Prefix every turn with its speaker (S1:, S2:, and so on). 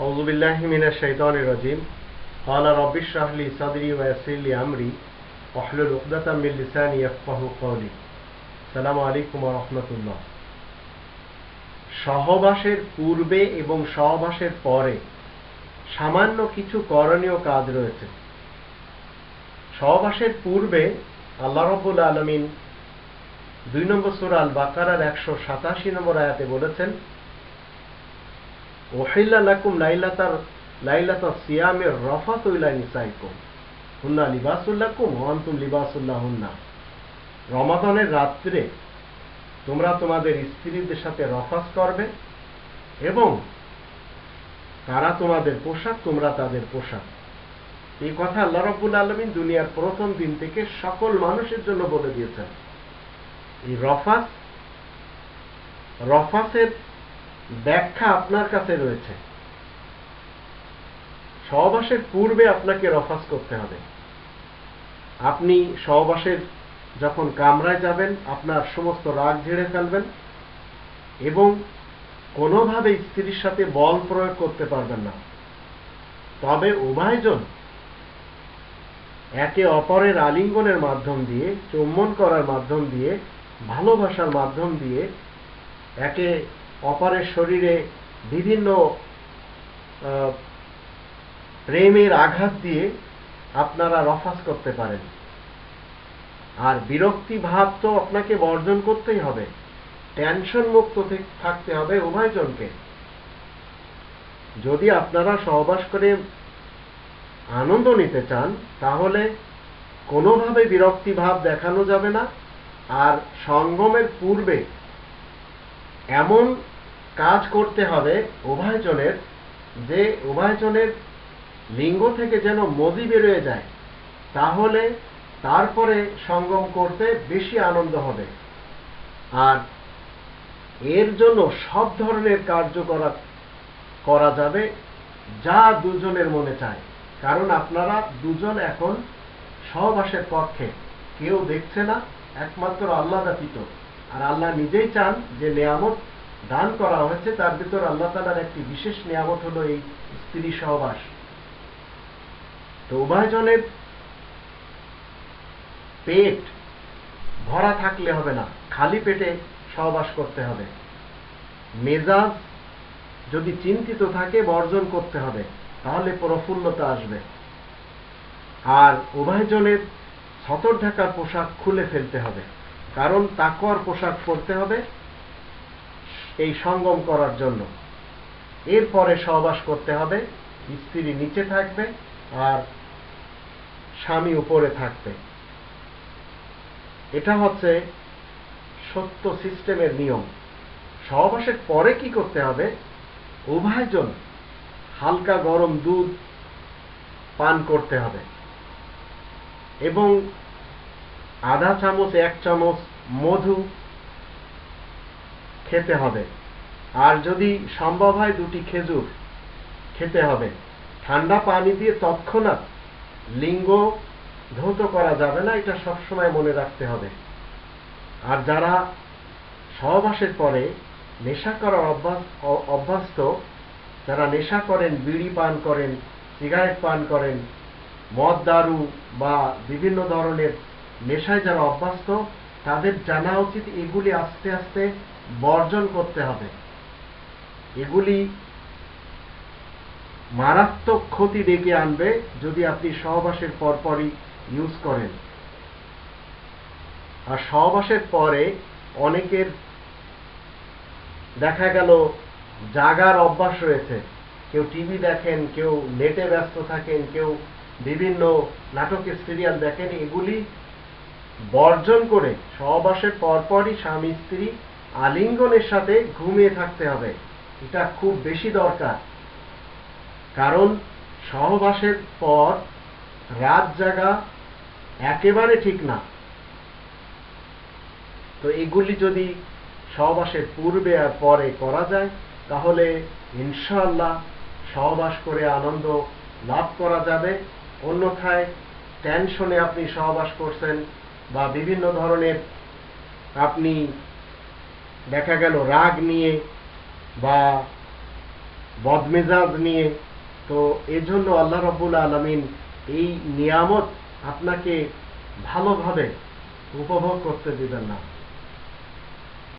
S1: أعوذ بالله من الشيطان الرجيم قال رب اشرح لي صدري ويسر لي أمري واحلل عقدة من لساني يفقه قولي السلام عليكم ورحمة الله সহবাসের পূর্বে এবং সহবাসের পরে সামান্য কিছু করণীয় কাজ রয়েছে সহবাসের পূর্বে আল্লাহ রব্বুল আলমিন দুই নম্বর সুরা আল বাকারার একশো সাতাশি নম্বর আয়াতে বলেছেন ওহিল্লা লাকুম লাইলাতার, লাইলাতা সিয়ামের নিসাইকুম। হুন্না লিবাসুল্লাকুম লিবাসুল্লাহ হুন্না রমাদানের রাত্রে তোমরা তোমাদের স্ত্রীদের সাথে রফাস করবে এবং তারা তোমাদের পোশাক, তোমরা তাদের পোশাক। এই কথা আল্লাহ রব্বুল আলমিন দুনিয়ার প্রথম দিন থেকে সকল মানুষের জন্য বলে দিয়েছেন। এই রফাস রফাসের ব্যাখ্যা আপনার কাছে রয়েছে। সহবাসের পূর্বে আপনাকে রফাস করতে হবে। আপনি সহবাসের যখন কামরায় যাবেন, আপনার সমস্ত রাগ ঝেড়ে ফেলবেন এবং কোনোভাবে স্ত্রীর সাথে বল প্রয়োগ করতে পারবেন না। তবে উভয়জন একে অপরের আলিঙ্গনের মাধ্যম দিয়ে, চুম্বন করার মাধ্যম দিয়ে, ভালোবাসার মাধ্যম দিয়ে একে অপরের শরীরে বিভিন্ন প্রেমের আঘাত দিয়ে আপনারা রফাস করতে পারেন। আর বিরক্তি ভাব তো আপনাকে বর্জন করতেই হবে। টেনশন মুক্ত থাকতে হবে উভয়জনকে। যদি আপনারা সহবাস করে আনন্দ নিতে চান, তাহলে কোনোভাবে বিরক্তি ভাব দেখানো যাবে না। আর সঙ্গমের পূর্বে এমন কাজ করতে হবে উভয়জনের, যে উভয়জনের লিঙ্গ থেকে যেন মদি বেরোয় যায়, তাহলে তারপরে সঙ্গম করতে বেশি আনন্দ হবে। আর এর জন্য সব ধরনের কার্য করা করা যাবে যা দুজনের মনে চায়। কারণ আপনারা দুজন এখন সহবাসের পক্ষে, কেউ দেখছে না, একমাত্র আল্লাহ ব্যতীত। আর আল্লাহ নিজেই চান যে নিয়ামত দান করা হয়েছে, তার ভিতর আল্লাহ তালার একটি বিশেষ নিয়ামত হলো এই স্ত্রী সহবাস। তো উভয়জনের পেট ভরা থাকলে হবে না, খালি পেটে সহবাস করতে হবে। মেজাজ যদি চিন্তিত থাকে, বর্জন করতে হবে, তাহলে প্রফুল্লতা আসবে। আর উভয়জনের সতর ঢাকার পোশাক খুলে ফেলতে হবে, কারণ তাকওয়ার পোশাক পরতে হবে এই সঙ্গম করার জন্য। এরপরে সহবাস করতে হবে, স্ত্রী নিচে থাকবে আর স্বামী উপরে থাকবে। এটা হচ্ছে সত্য সিস্টেমের নিয়ম। সহবাসের পরে কি করতে হবে? উভয়জন হালকা গরম দুধ পান করতে হবে এবং আধা চামচ, এক চামচ মধু খেতে হবে। আর যদি সম্ভব হয় দুটি খেজুর, খেতে হবে। ঠান্ডা পানি দিয়ে তৎক্ষণাৎ লিঙ্গ ধৌত করা যাবে না, এটা সবসময় মনে রাখতে হবে। আর যারা সহবাসের পরে নেশা করার অভ্যাস, অভ্যস্ত, যারা নেশা করেন, বিড়ি পান করেন, সিগারেট পান করেন, মদ, দারু বা বিভিন্ন ধরনের নেশায় যারা অভ্যস্ত তাদের জানা উচিত এগুলি আস্তে আস্তে বর্জন করতে হবে। এগুলি মারাত্মক ক্ষতি ডেকে আনবে যদি আপনি সহবাসের পরপরই ইউজ করেন। আর সহবাসের পরে অনেকের দেখা গেল জাগার অভ্যাস রয়েছে। কেউ টিভি দেখেন, কেউ নেটে ব্যস্ত থাকেন, কেউ বিভিন্ন নাটকের সিরিয়াল দেখেন, এগুলি বর্জন করে সহবাসের পরপরই স্বামী, স্ত্রী আলিঙ্গনের সাথে ঘুমিয়ে থাকতে হবে। এটা খুব বেশি দরকার। কারণ সহবাসের পর রাত জাগা একেবারে ঠিক না। তো এগুলি যদি সহবাসের পূর্বে আর পরে করা যায়, তাহলে ইনশাআল্লাহ সহবাস করে আনন্দ লাভ করা যাবে। অন্যথায় টেনশনে আপনি সহবাস করছেন বা বিভিন্ন ধরনের আপনি দেখা গেল রাগ নিয়ে বা বদমেজাজ নিয়ে, তো এজন্য আল্লাহ রব্বুল আলমিন এই নিয়ামত আপনাকে ভালোভাবে উপভোগ করতে দিবেন না।